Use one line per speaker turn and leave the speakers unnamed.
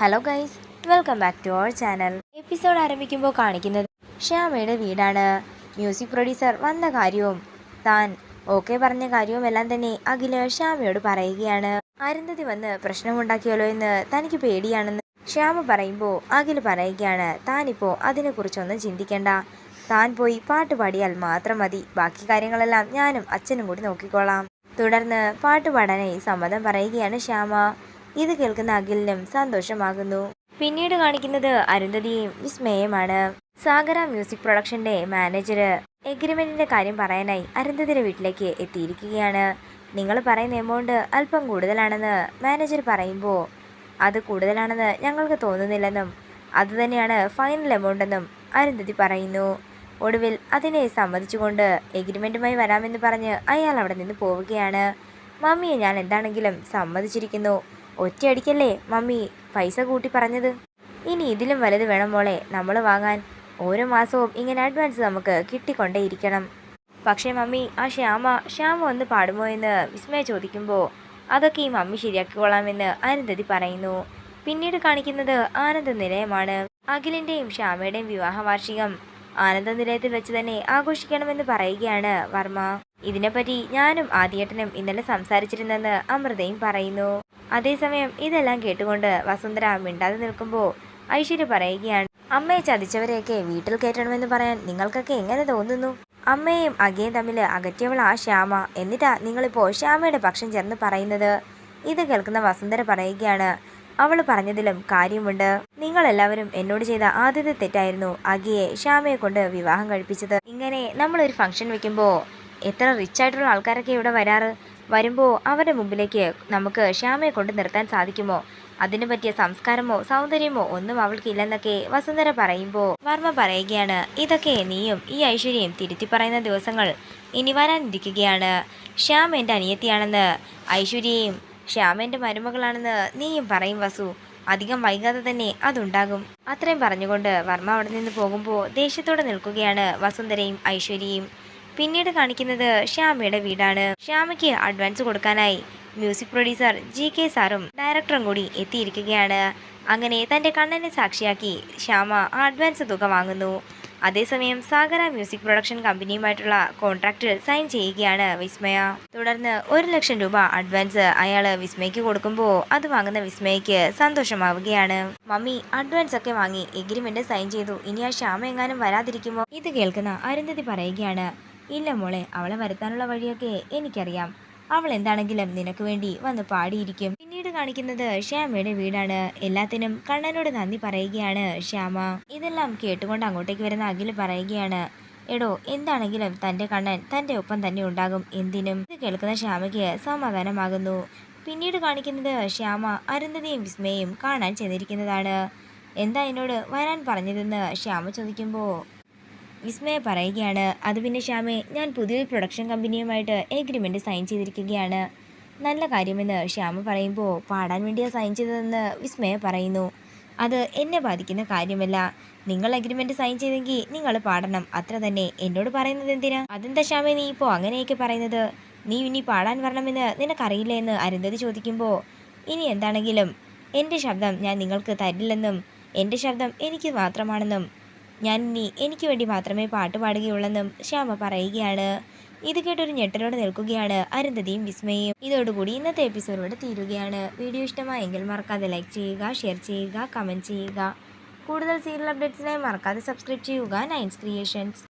Hello guys welcome back to our channel episode ആരംഭിക്കുമ്പോൾ കാണിക്കുന്നത് ശ്യാമയുടെ വീടാണ്. മ്യൂസിക് പ്രൊഡ്യൂസർ വന്ന കാര്യവും താൻ ഓക്കെ പറഞ്ഞ കാര്യവും എല്ലാം തന്നെ അഖിൽ ശ്യാമയോട് പറയുകയാണ്. അരുന്ധതി വന്ന് പ്രശ്നമുണ്ടാക്കിയല്ലോ എന്ന് തനിക്ക് പേടിയാണെന്ന് ശ്യാമ പറയുമ്പോൾ അഖിൽ പറയുകയാണ് താനിപ്പോൾ അതിനെക്കുറിച്ചൊന്നും ചിന്തിക്കേണ്ട. താൻ പോയി പാട്ട് പാടിയാൽ മാത്രം മതി. ബാക്കി കാര്യങ്ങളെല്ലാം ഞാനും അച്ഛനും കൂടി നോക്കിക്കോളാം. തുടർന്ന് പാട്ട് പാടാനായി സമ്മതം പറയുകയാണ് ശ്യാമ. ഇത് കേൾക്കുന്ന അഖിലിനും സന്തോഷമാകുന്നു. പിന്നീട് കാണിക്കുന്നത് അരുന്ധതിയും വിസ്മയമാണ് സാഗര മ്യൂസിക് പ്രൊഡക്ഷന്റെ മാനേജർ എഗ്രിമെന്റിന്റെ കാര്യം പറയാനായി അരുന്ധതിയുടെ വീട്ടിലേക്ക് എത്തിയിരിക്കുകയാണ്. നിങ്ങൾ പറയുന്ന എമൗണ്ട് അല്പം കൂടുതലാണെന്ന് മാനേജർ പറയുമ്പോൾ അത് കൂടുതലാണെന്ന് ഞങ്ങൾക്ക് തോന്നുന്നില്ലെന്നും അതുതന്നെയാണ് ഫൈനൽ എമൗണ്ട് എന്നും അരുന്ധതി പറയുന്നു. ഒടുവിൽ അതിനെ സമ്മതിച്ചുകൊണ്ട് എഗ്രിമെന്റുമായി വരാമെന്ന് പറഞ്ഞ് അയാൾ അവിടെ നിന്ന് പോവുകയാണ്. മമ്മിയെ ഞാൻ എന്താണെങ്കിലും സമ്മതിച്ചിരിക്കുന്നു. ഒറ്റയടിക്കല്ലേ മമ്മി? പൈസ കൂട്ടി പറഞ്ഞത്. ഇനി ഇതിലും വലുത് വേണം മോളെ നമ്മൾ വാങ്ങാൻ. ഓരോ മാസവും ഇങ്ങനെ അഡ്വാൻസ് നമുക്ക് കിട്ടിക്കൊണ്ടേയിരിക്കണം. പക്ഷേ മമ്മി ആ ശ്യാമ ശ്യാമ ഒന്ന് പാടുമോ എന്ന് വിസ്മയ ചോദിക്കുമ്പോൾ അതൊക്കെ ഈ മമ്മി ശരിയാക്കിക്കൊള്ളാമെന്ന് അനന്തതി പറയുന്നു. പിന്നീട് കാണിക്കുന്നത് ആനന്ദ നിലയമാണ്. അഖിലിന്റെയും ശ്യാമയുടെയും വിവാഹ വാർഷികം ആനന്ദ നിലയത്തിൽ വെച്ച് തന്നെ ആഘോഷിക്കണമെന്ന് പറയുകയാണ് വർമ്മ. ഇതിനെപ്പറ്റി ഞാനും ആദ്യേട്ടനും ഇന്നലെ സംസാരിച്ചിരുന്നെന്ന് അമൃതയും പറയുന്നു. അതേസമയം ഇതെല്ലാം കേട്ടുകൊണ്ട് വസുന്ധര മിണ്ടാതെ നിൽക്കുമ്പോൾ ഐശ്വര്യ പറയുകയാണ് അമ്മയെ ചതിച്ചവരെയൊക്കെ വീട്ടിൽ കയറ്റണമെന്ന് പറയാൻ നിങ്ങൾക്കൊക്കെ എങ്ങനെ തോന്നുന്നു? അമ്മയും അഗയും തമ്മിൽ അകറ്റിയവൾ ആ ശ്യാമ. എന്നിട്ടാ നിങ്ങളിപ്പോൾ ശ്യാമയുടെ പക്ഷം ചേർന്ന് പറയുന്നത്? ഇത് കേൾക്കുന്ന വസുന്ധര പറയുകയാണ് അവൾ പറഞ്ഞതിലും കാര്യമുണ്ട്. നിങ്ങളെല്ലാവരും എന്നോട് ചെയ്ത ആദ്യത്തെ തെറ്റായിരുന്നു അഗിയെ ശ്യാമയെ കൊണ്ട് വിവാഹം കഴിപ്പിച്ചത്. ഇങ്ങനെ നമ്മളൊരു ഫംഗ്ഷൻ വെക്കുമ്പോൾ എത്ര റിച്ച് ആയിട്ടുള്ള ആൾക്കാരൊക്കെ ഇവിടെ വരാറ്? വരുമ്പോൾ അവരുടെ മുമ്പിലേക്ക് നമുക്ക് ശ്യാമയെ കൊണ്ട് നിർത്താൻ സാധിക്കുമോ? അതിനു പറ്റിയ സംസ്കാരമോ സൗന്ദര്യമോ ഒന്നും അവൾക്കില്ലെന്നൊക്കെ വസുന്ധര പറയുമ്പോൾ വർമ്മ പറയുകയാണ് ഇതൊക്കെ നീയും ഈ ഐശ്വര്യയും തിരുത്തി പറയുന്ന ദിവസങ്ങൾ ഇനി വരാനിരിക്കുകയാണ്. ശ്യാം എന്റെ അനിയത്തിയാണെന്ന് ഐശ്വര്യയും ശ്യാം എന്റെ മരുമകളാണെന്ന് നീയും പറയും വസു. അധികം വൈകാതെ തന്നെ അതുണ്ടാകും. അത്രയും പറഞ്ഞുകൊണ്ട് വർമ്മ അവിടെ നിന്ന് പോകുമ്പോൾ ദേഷ്യത്തോടെ നിൽക്കുകയാണ് വസുന്ധരയും ഐശ്വര്യയും. പിന്നീട് കാണിക്കുന്നത് ശ്യാമയുടെ വീടാണ്. ശ്യാമയ്ക്ക് അഡ്വാൻസ് കൊടുക്കാനായി മ്യൂസിക് പ്രൊഡ്യൂസർ ജി കെ സാറും ഡയറക്ടറും കൂടി എത്തിയിരിക്കുകയാണ്. അങ്ങനെ തന്റെ കണ്ണനെ സാക്ഷിയാക്കി ശ്യാമ ആ അഡ്വാൻസ് തുക വാങ്ങുന്നു. അതേസമയം സാഗര മ്യൂസിക് പ്രൊഡക്ഷൻ കമ്പനിയുമായിട്ടുള്ള കോൺട്രാക്റ്റ് സൈൻ ചെയ്യുകയാണ് വിസ്മയ. തുടർന്ന് ഒരു ലക്ഷം രൂപ അഡ്വാൻസ് അയാൾ വിസ്മയ്ക്ക് കൊടുക്കുമ്പോൾ അത് വാങ്ങുന്ന വിസ്മയക്ക് സന്തോഷമാവുകയാണ്. മമ്മി അഡ്വാൻസ് ഒക്കെ വാങ്ങി എഗ്രിമെന്റ് സൈൻ ചെയ്തു. ഇനി ആ ശ്യാമ എങ്ങാനും വരാതിരിക്കുമോ? ഇത് കേൾക്കുന്ന അരുന്ധതി പറയുകയാണ്. ഇല്ല മോളെ അവളെ വരുത്താനുള്ള വഴിയൊക്കെ എനിക്കറിയാം. അവൾ എന്താണെങ്കിലും നിനക്ക് വേണ്ടി വന്ന് പാടിയിരിക്കും. കാണിക്കുന്നത് ശ്യാമയുടെ വീടാണ്. എല്ലാത്തിനും കണ്ണനോട് നന്ദി പറയുകയാണ് ശ്യാമ. ഇതെല്ലാം കേട്ടുകൊണ്ട് അങ്ങോട്ടേക്ക് വരുന്ന അഖിൽ പറയുകയാണ് എടോ എന്താണെങ്കിലും തന്റെ കണ്ണൻ തന്റെ ഒപ്പം തന്നെ ഉണ്ടാകും. എന്തിനും? ഇത് കേൾക്കുന്ന ശ്യാമയ്ക്ക് സമാധാനമാകുന്നു. പിന്നീട് കാണിക്കുന്നത് ശ്യാമ അരുന്ധതിയും വിസ്മയും കാണാൻ ചെന്നിരിക്കുന്നതാണ്. എന്താ എന്നോട് വരാൻ പറഞ്ഞതെന്ന്? ശ്യാമ ചോദിക്കുമ്പോൾ വിസ്മയ പറയുകയാണ്. അത് പിന്നെ ശ്യാമെ ഞാൻ പുതിയൊരു പ്രൊഡക്ഷൻ കമ്പനിയുമായിട്ട് എഗ്രിമെന്റ് സൈൻ ചെയ്തിരിക്കുകയാണ്. നല്ല കാര്യമെന്ന് ശ്യാമ പറയുമ്പോൾ പാടാൻ വേണ്ടിയാണ് സൈൻ ചെയ്തതെന്ന് വിസ്മയ പറയുന്നു. അത് എന്നെ ബാധിക്കുന്ന കാര്യമല്ല. നിങ്ങൾ അഗ്രിമെന്റ് സൈൻ ചെയ്തെങ്കിൽ നിങ്ങൾ പാടണം. അത്ര തന്നെ. എന്നോട് പറയുന്നത് എന്തിനാ? അതെന്താ ശ്യാമ നീ ഇപ്പോൾ അങ്ങനെയൊക്കെ പറയുന്നത്? നീ ഇനി പാടാൻ വരണമെന്ന് നിനക്കറിയില്ല എന്ന് അരുന്ധതി ചോദിക്കുമ്പോൾ ഇനി എന്താണെങ്കിലും എന്റെ ശബ്ദം ഞാൻ നിങ്ങൾക്ക് തരില്ലെന്നും എന്റെ ശബ്ദം എനിക്ക് മാത്രമാണെന്നും ഞാൻ ഇനി എനിക്ക് വേണ്ടി മാത്രമേ പാട്ട് പാടുകയുള്ളെന്നും ശ്യാമ പറയുകയാണ്. ഇത് കേട്ടൊരു ഞെട്ടലോടെ നിൽക്കുകയാണ് അരുന്ധതിയും വിസ്മയും ഇതോടുകൂടി ഇന്നത്തെ എപ്പിസോഡ് തീരുകയാണ്. വീഡിയോ ഇഷ്ടമായെങ്കിൽ മറക്കാതെ ലൈക്ക് ചെയ്യുക ഷെയർ ചെയ്യുക കമന്റ് ചെയ്യുക. കൂടുതൽ സീരിയൽ അപ്ഡേറ്റ്സിനായി മറക്കാതെ സബ്സ്ക്രൈബ് ചെയ്യുക. നയൻസ് ക്രിയേഷൻസ്